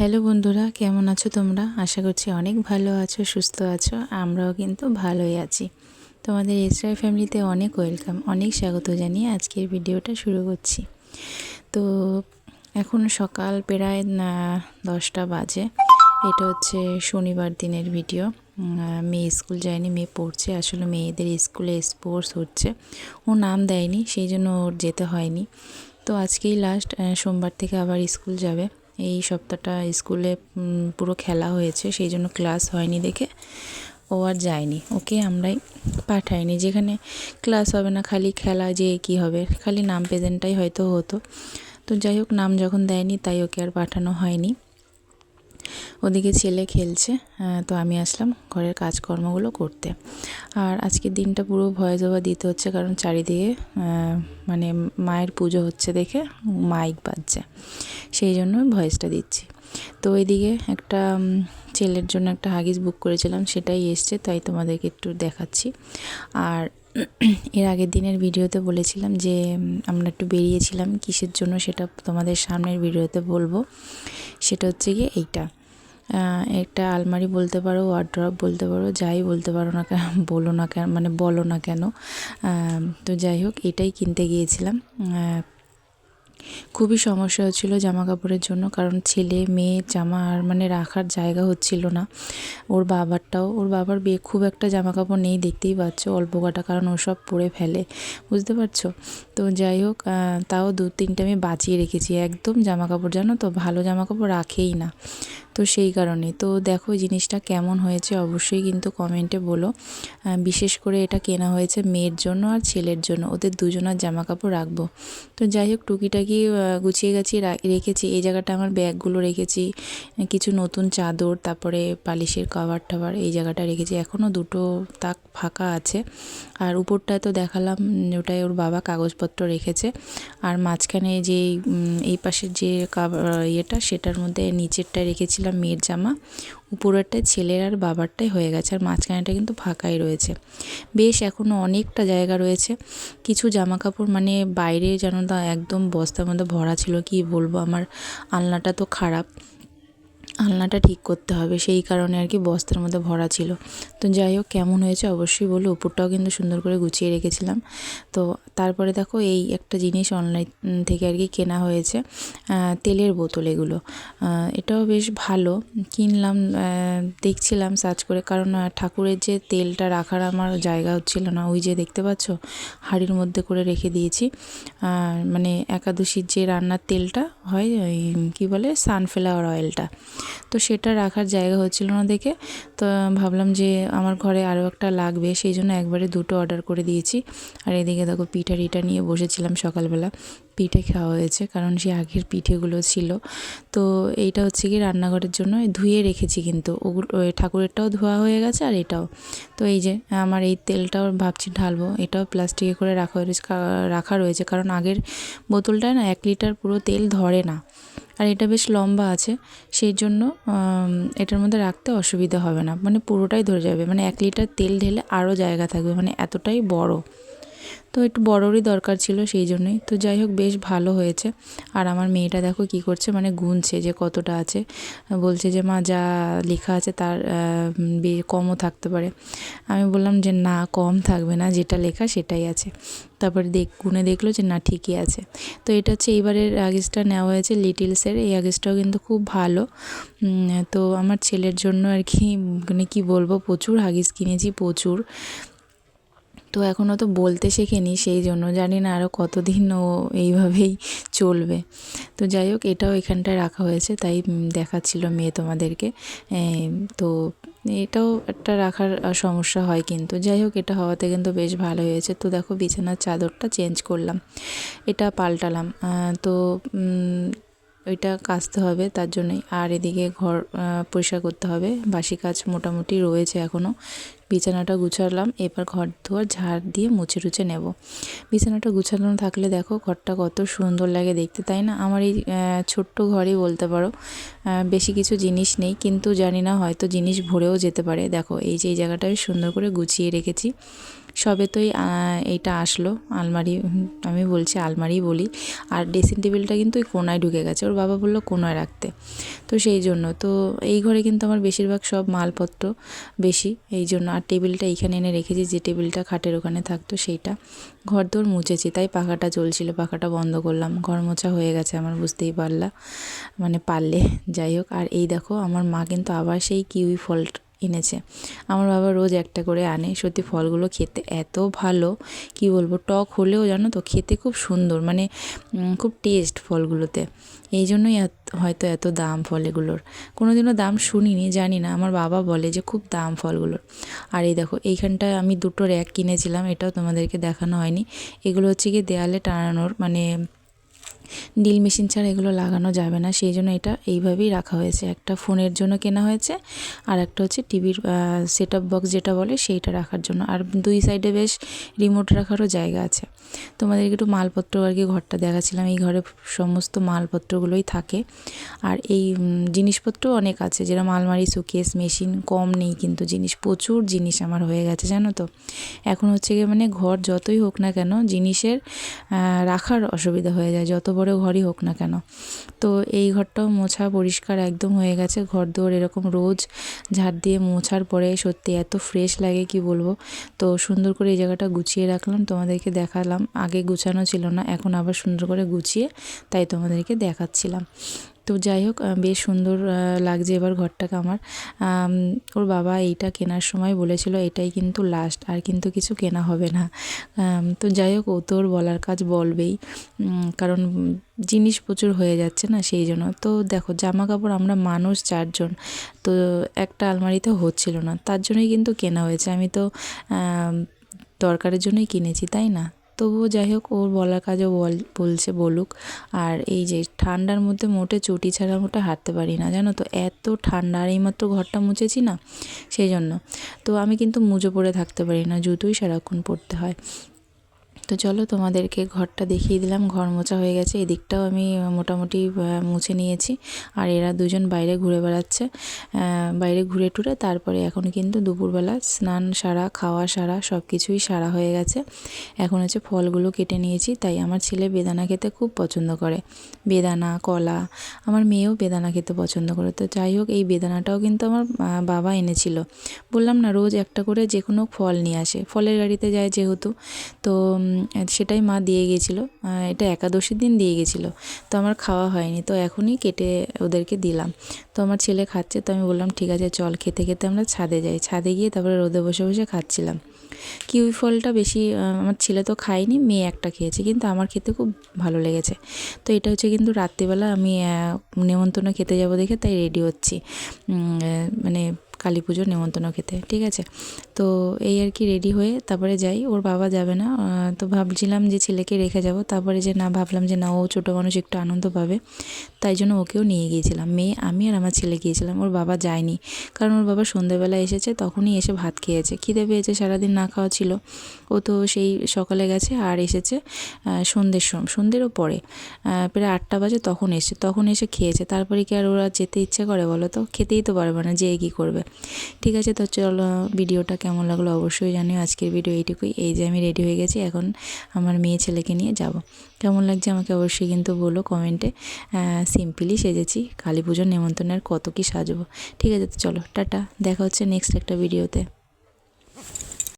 Hello বন্ধুরা, কেমন আছো তোমরা? আশা করছি অনেক ভালো আছো, সুস্থ আছো, আমরাও কিন্তু ভালোই আছি। তোমাদের এসরাই ফ্যামিলিতে অনেক ওয়েলকাম অনেক স্বাগত জানিয়ে আজকের ভিডিওটা শুরু করছি। তো এখন সকাল প্রায় দশটা বাজে। এটা হচ্ছে শনিবার দিনের ভিডিও মেয়ে স্কুল যায়নি, মেয়ে পড়ছে। আসলে মেয়েদের স্কুলে স্পোর্টস হচ্ছে। ও নাম দেয়নি, সেই জন্য ওর যেতে হয়নি। তো আজকেই লাস্ট সোমবার থেকে আবার স্কুল যাবে। এই সপ্তাহটা স্কুলে পুরো খেলা হয়েছে, সেই জন্য ক্লাস হয়নি দেখে। ও আর যায়নি। ওকে আমরাই পাঠাইনি। যেখানে ক্লাস হবে না, খালি খেলা যে কি হবে, খালি নাম প্রেজেন্টটাই হয়তো হতো। তো যাই হোক, নাম যখন দেয়নি, তাই ওকে আর পাঠানো হয়নি। ওদিকে ছেলে খেলছে তো আমি আসলাম ঘরের কাজকর্মগুলো করতে। আর আজকের দিনটা পুরো ভয় জবা দিতে হচ্ছে, কারণ চারিদিকে মানে মায়ের পুজো হচ্ছে দেখে মাইক বাজছে। সেই জন্য ভয়েসটা দিচ্ছি। তো ওইদিকে একটা ছেলের জন্য একটা হাগিস বুক করেছিলাম, সেটাই এসছে, তাই তোমাদেরকে একটু দেখাচ্ছি। আর এর আগের দিনের ভিডিওতে বলেছিলাম যে আমরা একটু বেরিয়েছিলাম, কিসের জন্য সেটা তোমাদের সামনের ভিডিওতে বলব। সেটা হচ্ছে গিয়ে এইটা। একটা আলমারি বলতে পারো ওয়ার্ড্রপ বলতে পারো, যাই বলতে পারো না কেন, বলো না কেন মানে বলো না কেন। তো যাই হোক, এটাই কিনতে গিয়েছিলাম। খুবই সমস্যা হচ্ছিল জামা কাপড়ের জন্য, কারণ ছেলে, মেয়ে, জামা আর মানে রাখার জায়গা হচ্ছিল না। ওর বাবারটাও, ওর বাবার বিয়ে খুব একটা জামা কাপড় নেই, দেখতেই পাচ্ছ অল্প কাটা, কারণ ও সব পরে ফেলে, বুঝতে পারছ? তো যাই হোক তাও দু তিনটে আমি বাঁচিয়ে রেখেছি, একদম জামা কাপড় জানো তো? ভালো জামা কাপড় রাখেই না। তো সেই কারণে। তো দেখো জিনিসটা কেমন হয়েছে অবশ্যই কিন্তু কমেন্টে বলো। বিশেষ করে এটা কেনা হয়েছে মেয়ের জন্য আর ছেলের জন্য। ওদের দুজনার জামা কাপড় রাখব। তো যাই হোক, টুকিটাকি গুছিয়ে গাছিয়ে রেখেছি। এই জায়গাটা আমার ব্যাগগুলো রেখেছি। কিছু নতুন চাদর, তারপরে পালিশের কভার টাভার এই জায়গাটা রেখেছি। এখনও দুটো তাক ফাঁকা আছে। আর উপরটায় তো দেখালাম ওটাই ওর বাবা কাগজপত্র রেখেছে। আর মাঝখানে যে এই পাশের যে ইয়েটা, সেটার মধ্যে নিচেরটায় রেখেছিলাম মেয়ের জামা উপরেরটায় ছেলের আর বাবারটাই হয়ে গেছে, আর মাঝখানেটা কিন্তু ফাঁকাই রয়েছে। বেশ এখনও অনেকটা জায়গা রয়েছে। কিছু জামা কাপড় মানে বাইরে যেন তা একদম বস্তার মধ্যে ভরা ছিল, কি বলব আমার, আলনাটা তো খারাপ। আলনাটা ঠিক করতে হবে, সেই কারণে আর কি বস্তার মধ্যে ভরা ছিল। তো যাই হোক, কেমন হয়েছে অবশ্যই বলো, উপরটাও কিন্তু সুন্দর করে গুছিয়ে রেখেছিলাম। তো তারপরে দেখো এই একটা জিনিস অনলাইন থেকে আর কি কেনা হয়েছে তেলের বোতল এগুলো। এটাও বেশ ভালো। কিনলাম দেখছিলাম সার্চ করে, কারণ ঠাকুরের যে তেলটা রাখার আমার জায়গা হচ্ছিল না। ওই যে দেখতে পাচ্ছ? হাঁড়ির মধ্যে করে রেখে দিয়েছি। মানে একাদশীর যে রান্নার তেলটা হয়, ওই কী বলে? সানফ্লাওয়ার অয়েলটা তো সেটা রাখার জায়গা হচ্ছিল না দেখে। তো ভাবলাম যে আমার ঘরে আরও একটা লাগবে, সেই জন্য একবারে দুটো অর্ডার করে দিয়েছি। আর এদিকে দেখো পিঠা টিঠা নিয়ে বসেছিলাম সকালবেলা, পিঠে খাওয়া হয়েছে, কারণ সে আগের পিঠেগুলো ছিল। তো এইটা হচ্ছে কি রান্নাঘরের জন্য ধুয়ে রেখেছি কিন্তু। ওগুলো ঠাকুরেরটাও ধোয়া হয়ে গেছে আর এটাও। তো এই যে, আমার এই তেলটাও ভাবছি ঢালবো, এটাও প্লাস্টিকে করে রাখা রাখা রয়েছে। কারণ আগের বোতলটায় না এক লিটার পুরো তেল ধরে না। আর এটা বেশ লম্বা আছে, সেই জন্য এটার মধ্যে রাখতে অসুবিধা হবে না। মানে পুরোটাই ধরে যাবে। মানে এক লিটার তেল ঢেলে আরও জায়গা থাকবে। মানে এতটাই বড়। তো একটু বড়রই দরকার ছিল সেই জন্যই। তো যাই হোক, বেশ ভালো হয়েছে। আর আমার মেয়েটা দেখো কি করছে মানে গুনছে যে কতটা আছে। বলছে যে, মা, যা লেখা আছে তার কমও থাকতে পারে। আমি বললাম যে, না, কম থাকবে না, যেটা লেখা সেটাই আছে। তারপরে দেখ, গুনে দেখল যে, না, ঠিকই আছে। তো এটা হচ্ছে এইবারের আগেজটা নেওয়া হয়েছে লিটিলসের এই আগেজটাও কিন্তু খুব ভালো। তো আমার ছেলের জন্য আর কি মানে কী বলব, প্রচুর হাগিস কিনেছি, প্রচুর। তো এখনও তো বলতে শেখেনি, সেই জন্য জানি না আরও কতদিন ও এইভাবেই চলবে। তো যাই হোক, এটাও এখানটায় রাখা হয়েছে, তাই দেখাচ্ছিল মেয়ে তোমাদেরকে। তো এটাও একটা রাখার সমস্যা হয় কিন্তু। যাই হোক, এটা হওয়াতে কিন্তু বেশ ভালো হয়েছে। তো দেখো, বিছানার চাদরটা চেঞ্জ করলাম, এটা পাল্টালাম। তো ওইটা কাচতে হবে, তার জন্যই। আর এদিকে ঘর পরিষ্কার করতে হবে। বাসি কাজ মোটামুটি রয়েছে এখনও বিছানাটা গুছালাম, এবার ঘর ধোয়ার ঝাড় দিয়ে মুছে টুছে নেব। বিছানাটা গুছানো থাকলে দেখো ঘরটা কত সুন্দর লাগে দেখতে, তাই না? আমার এই ছোট্ট ঘরই বলতে পারো। বেশি কিছু জিনিস নেই, কিন্তু জানি না হয়তো জিনিস ভরেও যেতে পারে। দেখো এই যে এই জায়গাটা সুন্দর করে গুছিয়ে রেখেছি। সবে তোই এইটা আসলো, আলমারি, আমি বলছি আলমারি বলি, আর ড্রেসিং টেবিলটা কিন্তু ওই কোনায় ঢুকে গেছে, ওর বাবা বলল কোনায় রাখতে। তো সেই জন্য, তো এই ঘরে কিন্তু আমার বেশিরভাগ সব মালপত্র বেশি, এই জন্য আর টেবিলটা এইখানে এনে রেখেছি, যে টেবিলটা খাটের ওখানে থাকতো সেইটা। ঘর দোর মুছেছি, তাই পাখাটা চলছিল পাখাটা বন্ধ করলাম, ঘর মোছা হয়ে গেছে আমার, বুঝতেই পারলা মানে পারলে, যাই হোক। আর এই দেখো, আমার মা কিন্তু আবার সেই কিউই ফল এনেছে। আমার বাবা রোজ একটা করে আনে। সত্যি ফলগুলো খেতে এত ভালো, কি বলব, টক হলেও জানো তো খেতে খুব সুন্দর মানে খুব টেস্ট ফলগুলোতে। এই জন্যই হয়তো এত দাম ফল এগুলোর। কোনো দিনও দাম শুনিনি, জানি না। আমার বাবা বলে যে খুব দাম ফলগুলোর। আর এই দেখো এইখানটায় আমি দুটো র্যাক কিনেছিলাম, এটাও তোমাদেরকে দেখানো হয়নি। এগুলো হচ্ছে কি দেয়ালে টানানোর মানে ডিল মেশিন ছাড়া এগুলো লাগানো যাবে না। সেই জন্য এটা এইভাবেই রাখা হয়েছে। একটা ফোনের জন্য কেনা হয়েছে আর একটা হচ্ছে টিভির সেট আপ বক্স যেটা বলে সেইটা রাখার জন্য। আর দুই সাইডে বেশ রিমোট রাখারও জায়গা আছে। তোমাদেরকে একটু মালপত্র আর কি ঘরটা দেখাচ্ছিলাম। এই ঘরে সমস্ত মালপত্রগুলোই থাকে। আর এই জিনিসপত্র অনেক আছে। যেরকম আলমারি সুকেস মেশিন কম নেই কিন্তু জিনিস, প্রচুর জিনিস আমার হয়ে গেছে, জানো তো? এখন হচ্ছে গিয়ে মানে ঘর যতই হোক না কেন, জিনিসের রাখার অসুবিধা হয়ে যায়। যত বড় ঘরই হোক না কেন। তো এই ঘরটাও মোছা পরিষ্কার একদম হয়ে গেছে। ঘর দৌড় এরকম রোজ ঝাড় দিয়ে মোছার পরে সত্যি এত ফ্রেশ লাগে কি বলব। তো সুন্দর করে এই জায়গাটা গুছিয়ে রাখলাম, তোমাদেরকে দেখালাম। আগে গুছানো ছিল না, এখন আবার সুন্দর করে গুছিয়ে তাই তোমাদেরকে দেখাচ্ছিলাম। তো যাই হোক বেশ সুন্দর লাগছে এবার ঘরটাকে আমার। ওর বাবা এইটা কেনার সময় বলেছিল, এটাই কিন্তু লাস্ট আর কিন্তু কিছু কেনা হবে না। তো যাই হোক, ও তো ওর বলার কাজ বলবেই। কারণ জিনিস প্রচুর হয়ে যাচ্ছে না সেই জন্য। তো দেখো জামা কাপড় আমরা মানুষ চারজন, তো একটা আলমারিতে হচ্ছিল না। তার জন্যই কিন্তু কেনা হয়েছে। আমি তো দরকারের জন্যই কিনেছি, তাই না? তবুও যাই হোক ওর বলার কাজও বল, বলছে, বলুক। আর এই যে ঠান্ডার মধ্যে মোটে চটি ছাড়া মোটে হাঁটতে পারি না, জানো তো? এত ঠান্ডা, আর এইমাত্র ঘরটা মুছেছি না, সেই জন্য। তো আমি কিন্তু মুজো পরে থাকতে পারি না, জুতোই সারাক্ষণ পরতে হয়। তো চলো তোমাদেরকে ঘরটা দেখিয়ে দিলাম। ঘর মোছা হয়ে গেছে। এদিকটাও আমি মোটামুটি মুছে নিয়েছি। আর এরা দুজন বাইরে ঘুরে বেড়াচ্ছে। বাইরে ঘুরে টুরে তারপরে এখন কিন্তু দুপুরবেলা স্নান সারা, খাওয়া সারা সব কিছুই সারা হয়ে গেছে। এখন হচ্ছে ফলগুলো কেটে নিয়েছি। তাই আমার ছেলে বেদানা খেতে খুব পছন্দ করে। বেদানা, কলা, আমার মেয়েও বেদানা খেতে পছন্দ করে। তো যাই হোক, এই বেদানাটাও কিন্তু আমার বাবা এনেছিল। বললাম না, রোজ একটা করে যে কোনো ফল নিয়ে আসে। ফলের গাড়িতে যায় যেহেতু। তো সেটাই মা দিয়ে গেছিল। এটা একাদশীর দিন দিয়ে গেছিল। তো আমার খাওয়া হয়নি। তো এখনই কেটে ওদেরকে দিলাম। তো আমার ছেলে খাচ্ছে। তো আমি বললাম, ঠিক আছে, চল, খেতে খেতে আমরা ছাদে যাই। ছাদে গিয়ে তারপরে রোদে বসে বসে খাচ্ছিলাম। কিউই ফলটা বেশি আমার ছেলে তো খায়নি, মেয়ে একটা খেয়েছে। কিন্তু আমার খেতে খুব ভালো লেগেছে। তো এটা হচ্ছে কিন্তু রাত্রিবেলা আমি নেমন্তন্ন খেতে যাব দেখে তাই রেডি হচ্ছি। মানে কালী পুজোর নেমন্তন্ন খেতে, ঠিক আছে? তো এই আর কি রেডি হয়ে তারপরে যাই, ওর বাবা যাবে না। তো ভাবছিলাম যে ছেলেকে রেখে যাব, তারপরে যে না, ভাবলাম যে না, ও ছোটো মানুষ একটু আনন্দ পাবে। তাই জন্য ওকেও নিয়ে গিয়েছিলাম। মেয়ে, আমি আর আমার ছেলে গিয়েছিলাম, ওর বাবা যায়নি। কারণ ওর বাবা সন্ধ্যেবেলা এসেছে, তখনই এসে ভাত খেয়েছে। খিদে পেয়েছে, সারাদিন না খাওয়া ছিল। ও তো সেই সকালে গেছে আর এসেছে সন্ধ্যের সম, সন্ধ্যেরও পরে। প্রায় আটটা বাজে তখন এসে তখন এসে খেয়েছে। তারপরে কি আর ওরা যেতে ইচ্ছে করে বলো তো? খেতেই তো পারবে না যেয়ে কী করবে। ঠিক আছে, তো চলো ভিডিওটা কেমন লাগল অবশ্যই জানিও। আজকের ভিডিও এইটুকুই। এই যে আমি রেডি হয়ে গেছি, এখন আমার মেয়ে ছেলেকে নিয়ে যাব। কেমন লাগছে আমাকে অবশ্যই কিন্তু বলো কমেন্টে সিম্পলি সেজেছি। কালী পুজোর নেমন্তন্নের কত কী সাজবো। ঠিক আছে, তো চলো, টাটা। দেখা হচ্ছে নেক্সট একটা ভিডিওতে।